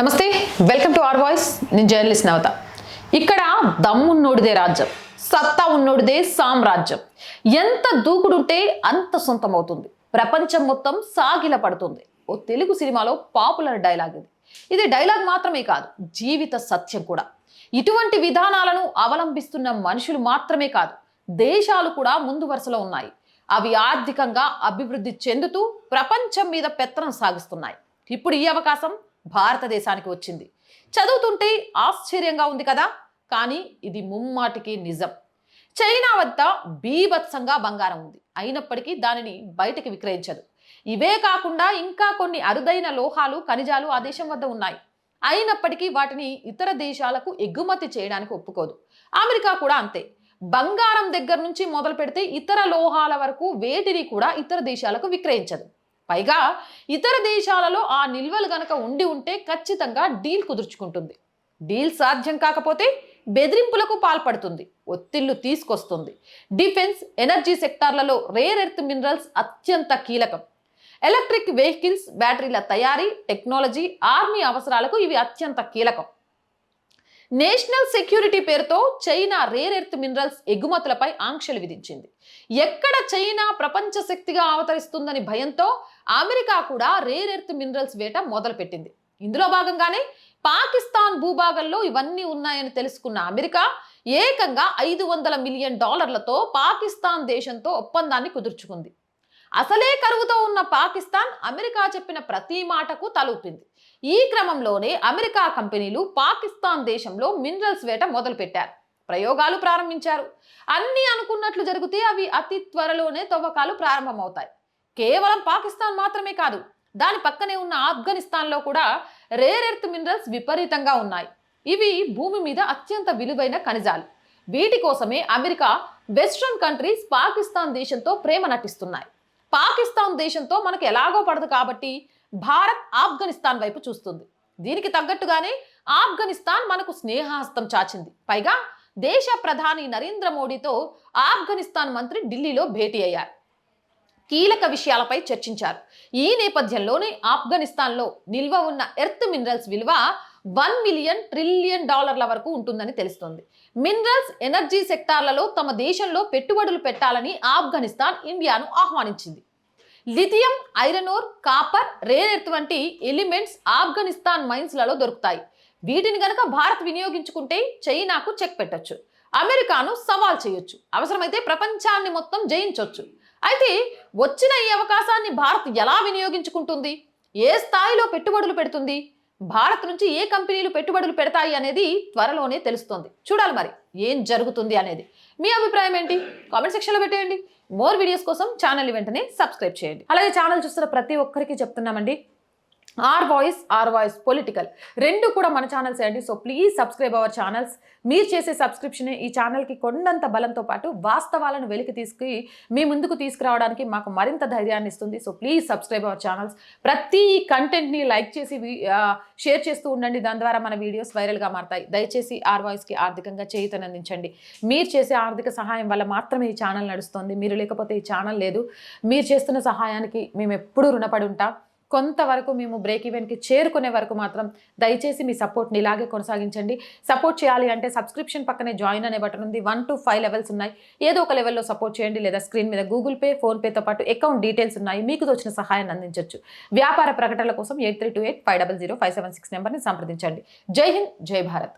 నమస్తే welcome to R voice. నేను journalist నవత. ఇక్కడ దమ్మున్నోడిదే రాజ్యం సత్తా ఉన్నోడిదే సామ్రాజ్యం. ఎంత దూకుడుంటే అంత సొంతం అవుతుంది ప్రపంచం మొత్తం సాగిల పడుతుంది. ఓ తెలుగు సినిమాలో పాపులర్ డైలాగ్ ఇది. ఇది డైలాగ్ మాత్రమే కాదు జీవిత సత్యం కూడా. ఇటువంటి విధానాలను అవలంబిస్తున్న మనుషులు మాత్రమే కాదు దేశాలు కూడా ముందు వరుసలో ఉన్నాయి. అవి ఆర్థికంగా అభివృద్ధి చెందుతూ ప్రపంచం మీద పెత్తనం సాగిస్తున్నాయి. ఇప్పుడు ఈ అవకాశం భారతదేశానికి వచ్చింది. చదువుతుంటే ఆశ్చర్యంగా ఉంది కదా? కానీ ఇది ముమ్మాటికి నిజం. చైనా వద్ద బీభత్సంగా బంగారం ఉంది. అయినప్పటికీ దానిని బయటకి విక్రయించదు. ఇవే కాకుండా ఇంకా కొన్ని అరుదైన లోహాలు ఖనిజాలు ఆ దేశం వద్ద ఉన్నాయి. అయినప్పటికీ వాటిని ఇతర దేశాలకు ఎగుమతి చేయడానికి ఒప్పుకోదు. అమెరికా కూడా అంతే. బంగారం దగ్గర నుంచి మొదలు పెడితే ఇతర లోహాల వరకు వేటిని కూడా ఇతర దేశాలకు విక్రయించదు. పైగా ఇతర దేశాలలో ఆ నిల్వలు గనక ఉండి ఉంటే ఖచ్చితంగా డీల్ కుదుర్చుకుంటుంది. డీల్ సాధ్యం కాకపోతే బెదిరింపులకు పాల్పడుతుంది ఒత్తిళ్ళు తీసుకొస్తుంది. డిఫెన్స్ ఎనర్జీ సెక్టార్లలో రేర్ ఎర్త్ మినరల్స్ అత్యంత కీలకం. ఎలక్ట్రిక్ వెహికల్స్ బ్యాటరీల తయారీ టెక్నాలజీ ఆర్మీ అవసరాలకు ఇవి అత్యంత కీలకం. నేషనల్ సెక్యూరిటీ పేరుతో చైనా రేర్ ఎర్త్ మినరల్స్ ఎగుమతులపై ఆంక్షలు విధించింది. ఎక్కడ చైనా ప్రపంచ శక్తిగా అవతరిస్తుందని భయంతో అమెరికా కూడా రేర్ ఎర్త్ మినరల్స్ వేట మొదలుపెట్టింది. ఇందులో భాగంగానే పాకిస్తాన్ భూభాగంలో ఇవన్నీ ఉన్నాయని తెలుసుకున్న అమెరికా ఏకంగా ఐదు వందల మిలియన్ డాలర్లతో పాకిస్తాన్ దేశంతో ఒప్పందాన్ని కుదుర్చుకుంది. అసలే కరువుతో ఉన్న పాకిస్తాన్ అమెరికా చెప్పిన ప్రతి మాటకు తలూపింది. ఈ క్రమంలోనే అమెరికా కంపెనీలు పాకిస్తాన్ దేశంలో మినరల్స్ వేట మొదలుపెట్టారు. ప్రయోగాలు ప్రారంభించారు. అన్నీ అనుకున్నట్లు జరిగితే అవి అతి త్వరలోనే తవ్వకాలు ప్రారంభమవుతాయి. కేవలం పాకిస్తాన్ మాత్రమే కాదు దాని పక్కనే ఉన్న ఆఫ్ఘనిస్తాన్లో కూడా రేర్ ఎర్త్ మినరల్స్ విపరీతంగా ఉన్నాయి. ఇవి భూమి మీద అత్యంత విలువైన ఖనిజాలు. వీటి కోసమే అమెరికా వెస్ట్రన్ కంట్రీస్ పాకిస్తాన్ దేశంతో ప్రేమ నటిస్తున్నాయి. పాకిస్తాన్ దేశంతో మనకు ఎలాగో పడదు కాబట్టి భారత్ ఆఫ్ఘనిస్తాన్ వైపు చూస్తుంది. దీనికి తగ్గట్టుగానే ఆఫ్ఘనిస్తాన్ మనకు స్నేహహస్తం చాచింది. పైగా దేశ ప్రధాని నరేంద్ర మోడీతో ఆఫ్ఘనిస్తాన్ మంత్రి ఢిల్లీలో భేటీ అయ్యారు. కీలక విషయాలపై చర్చించారు. ఈ నేపథ్యంలోనే ఆఫ్ఘనిస్తాన్లో నిల్వ ఉన్న ఎర్త్ మినరల్స్ విలువ వన్ మిలియన్ ట్రిలియన్ డాలర్ల వరకు ఉంటుందని తెలుస్తోంది. మినరల్స్ ఎనర్జీ సెక్టార్లలో తమ దేశంలో పెట్టుబడులు పెట్టాలని ఆఫ్ఘనిస్తాన్ ఇండియాను ఆహ్వానించింది. Lithium iron ore copper rare earth వంటి ఎలిమెంట్స్ ఆఫ్ఘనిస్తాన్ మైన్స్లలో దొరుకుతాయి. వీటిని గనక భారత్ వినియోగించుకుంటే చైనాకు చెక్ పెట్టొచ్చు. అమెరికాను సవాల్ చేయొచ్చు. అవసరమైతే ప్రపంచాన్ని మొత్తం జయించవచ్చు అయితే వచ్చిన ఈ అవకాశాన్ని భారత్ ఎలా వినియోగించుకుంటుంది? ఏ స్థాయిలో పెట్టుబడులు పెడుతుంది? భారత్ నుంచి ఏ కంపెనీలు పెట్టుబడులు పెడతాయి అనేది త్వరలోనే తెలుస్తుంది. చూడాలి మరి ఏం జరుగుతుంది అనేది. మీ అభిప్రాయం ఏంటి? కామెంట్ సెక్షన్లో పెట్టేయండి. మోర్ వీడియోస్ కోసం ఛానల్ వెంటనే సబ్స్క్రైబ్ చేయండి. అలాగే ఛానల్ చూస్తున్న ప్రతి ఒక్కరికి చెప్తున్నామండి R voice R voice political రెండు కూడా మన ఛానల్స్ అండి. So please subscribe our channels మీరు చేసే సబ్స్క్రిప్షనే ఈ ఛానల్కి కొండంత బలంతో పాటు వాస్తవాలను వెలికి తీసుకు మీ ముందుకు తీసుకురావడానికి మాకు మరింత ధైర్యాన్ని ఇస్తుంది. So please subscribe our channels ప్రతి కంటెంట్ని లైక్ చేసి షేర్ చేస్తూ ఉండండి. దాని ద్వారా మన వీడియోస్ వైరల్గా మారతాయి. దయచేసి ఆర్ వాయిస్కి ఆర్థికంగా చేయుతనందించండి మీరు చేసే ఆర్థిక సహాయం వల్ల మాత్రమే ఈ ఛానల్ నడుస్తుంది. మీరు లేకపోతే ఈ ఛానల్ లేదు. మీరు చేస్తున్న సహాయానికి మేము ఎప్పుడూ రుణపడి ఉంటాం. కొంతవరకు మేము బ్రేక్ ఈవెంట్కి చేరుకునే వరకు మాత్రం దయచేసి మీ సపోర్ట్ని ఇలాగే కొనసాగించండి. సపోర్ట్ చేయాలి అంటే సబ్స్క్రిప్షన్ పక్కనే జాయిన్ అనే బటన్ ఉంది. వన్ టు ఫైవ్ లెవెల్స్ ఉన్నాయి. ఏదో ఒక లెవెల్లో సపోర్ట్ చేయండి లేదా స్క్రీన్ మీద గూగుల్ పే ఫోన్పేతో పాటు అకౌంట్ డీటెయిల్స్ ఉన్నాయి. మీకు తోచిన సహాయాన్ని అందించవచ్చు వ్యాపార ప్రకటనల కోసం eight three two eight five double zero five seven six నెంబర్ని సంప్రదించండి. జై హింద్ జై భారత్.